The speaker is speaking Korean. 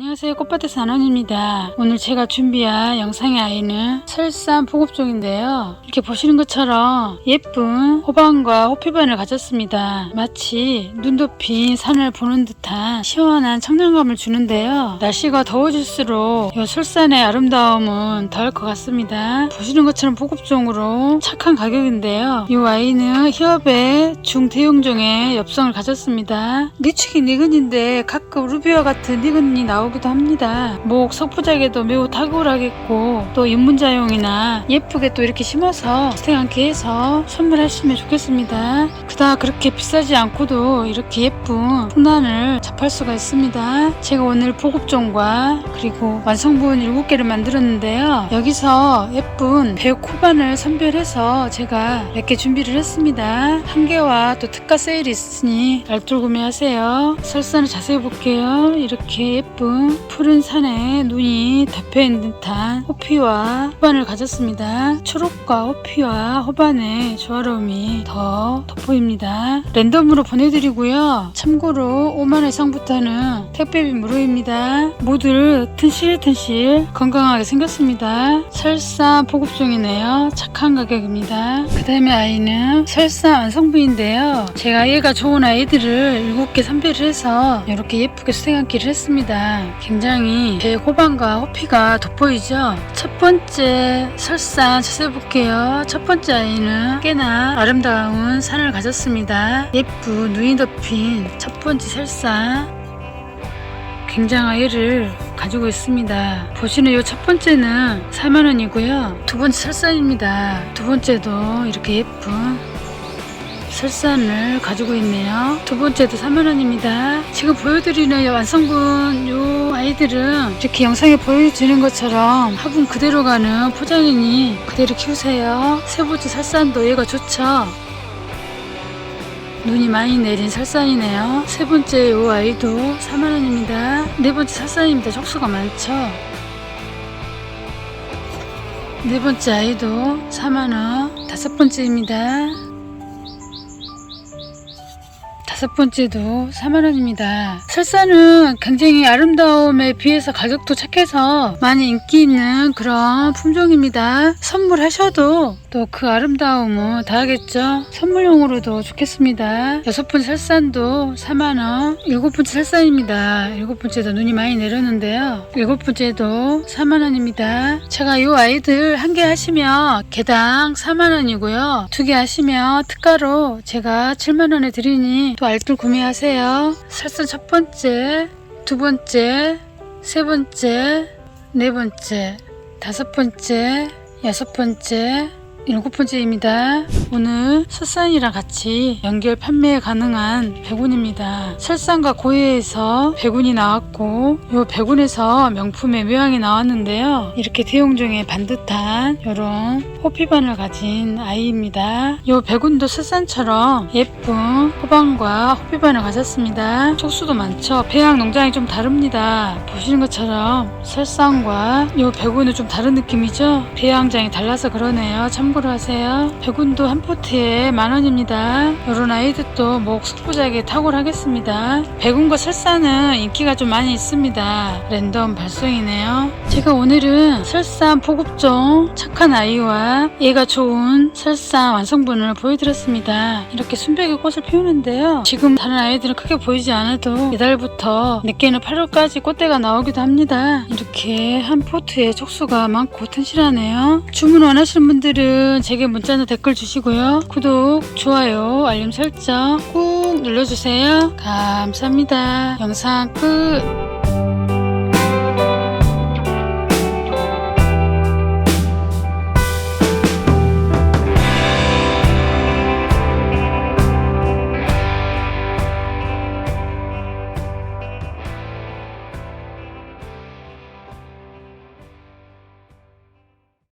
안녕하세요. 꽃밭의 산원입니다. 오늘 제가 준비한 영상의 아이는 설산 포급종인데요. 이렇게 보시는 것처럼 예쁜 호방과 호피반을 가졌습니다. 마치 눈 덮인 산을 보는 듯한 시원한 청량감을 주는데요. 날씨가 더워질수록 이 설산의 아름다움은 더할 것 같습니다. 보시는 것처럼 포급종으로 착한 가격인데요. 이 아이는 히업의 중대용종의 엽성을 가졌습니다. 니축이 니근인데 가끔 루비와 같은 니근이 나오 기도 합니다. 목 석부작에도 매우 탁월하겠고 또 입문자용이나 예쁘게 또 이렇게 심어서 스테한게 해서 선물하시면 좋겠습니다. 그다 그렇게 비싸지 않고도 이렇게 예쁜 풍란을 접할 수가 있습니다. 제가 오늘 보급종과 그리고 완성분 7개를 만들었는데요. 여기서 예쁜 배우 코반을 선별해서 제가 몇 개 준비를 했습니다. 한 개와 또 특가 세일이 있으니 알뜰 구매하세요. 설산을 자세히 볼게요. 이렇게 예쁜 푸른 산에 눈이 덮여 있는 듯한 호피와 호반을 가졌습니다. 초록과 호피와 호반의 조화로움이 더 돋보입니다. 랜덤으로 보내드리고요. 참고로 5만 이상부터는 택배비 무료입니다. 모두 튼실튼실 건강하게 생겼습니다. 설사 보급종이네요. 착한 가격입니다. 그 다음에 아이는 설사 완성부인데요. 제가 얘가 좋은 아이들을 7개 선별을 해서 이렇게 예쁘게 수생한기를 했습니다. 굉장히 배 호반과 호피가 돋보이죠? 첫 번째 설산 자세히 볼게요. 첫 번째 아이는 꽤나 아름다운 산을 가졌습니다. 예쁜 눈이 덮인 첫 번째 설산 굉장한 애를 가지고 있습니다. 보시는 이 첫 번째는 4만원이고요. 두 번째 설산입니다. 두 번째도 이렇게 예쁜 설산을 가지고 있네요. 두 번째도 3만원입니다. 지금 보여드리는 이 완성분 요 아이들은 이렇게 영상에 보여지는 것처럼 화분 그대로 가는 포장이니 그대로 키우세요. 세 번째 설산도 얘가 좋죠. 눈이 많이 내린 설산이네요. 세 번째 요 아이도 4만원입니다. 네 번째 설산입니다. 촉수가 많죠. 네 번째 아이도 4만원. 다섯 번째입니다. 다섯 번째도 4만원입니다. 설사는 굉장히 아름다움에 비해서 가격도 착해서 많이 인기 있는 그런 품종입니다. 선물하셔도 또 그 아름다움은 다하겠죠. 선물용으로도 좋겠습니다. 여섯 번째 설산도 4만원. 일곱 번째 설산입니다. 일곱 번째도 눈이 많이 내렸는데요. 일곱 번째도 4만원입니다. 제가 이 아이들 한 개 하시면 개당 4만원이고요. 두 개 하시면 특가로 제가 7만원에 드리니 또 알뜰 구매하세요. 설산 첫 번째, 두 번째, 세 번째, 네 번째, 다섯 번째, 여섯 번째, 일곱 번째입니다. 오늘 설산이랑 같이 연결 판매 가능한 배군입니다. 설산과 고해에서 배군이 나왔고 요 배군에서 명품의 묘향이 나왔는데요. 이렇게 대용종의 반듯한 이런 호피반을 가진 아이입니다. 요 배군도 설산처럼 예쁜 호반과 호피반을 가졌습니다. 촉수도 많죠. 배양 농장이 좀 다릅니다. 보시는 것처럼 설산과 요 배군은 좀 다른 느낌이죠. 배양장이 달라서 그러네요. 참고로 하세요. 배군도 한 포트에 만 원입니다. 이런 아이들도 목 숙부작에 탁월하겠습니다. 배군과 설사는 인기가 좀 많이 있습니다. 랜덤 발송이네요. 제가 오늘은 설산 포급종 착한 아이와 얘가 좋은 설산 완성분을 보여드렸습니다. 이렇게 순백의 꽃을 피우는데요. 지금 다른 아이들은 크게 보이지 않아도 이달부터 늦게는 8월까지 꽃대가 나오기도 합니다. 이렇게 한 포트에 촉수가 많고 튼실하네요. 주문 원하시는 분들은 제게 문자나 댓글 주 시고요. 구독, 좋아요, 알림 설정 꾹 눌러주세요. 감사합니다. 영상 끝.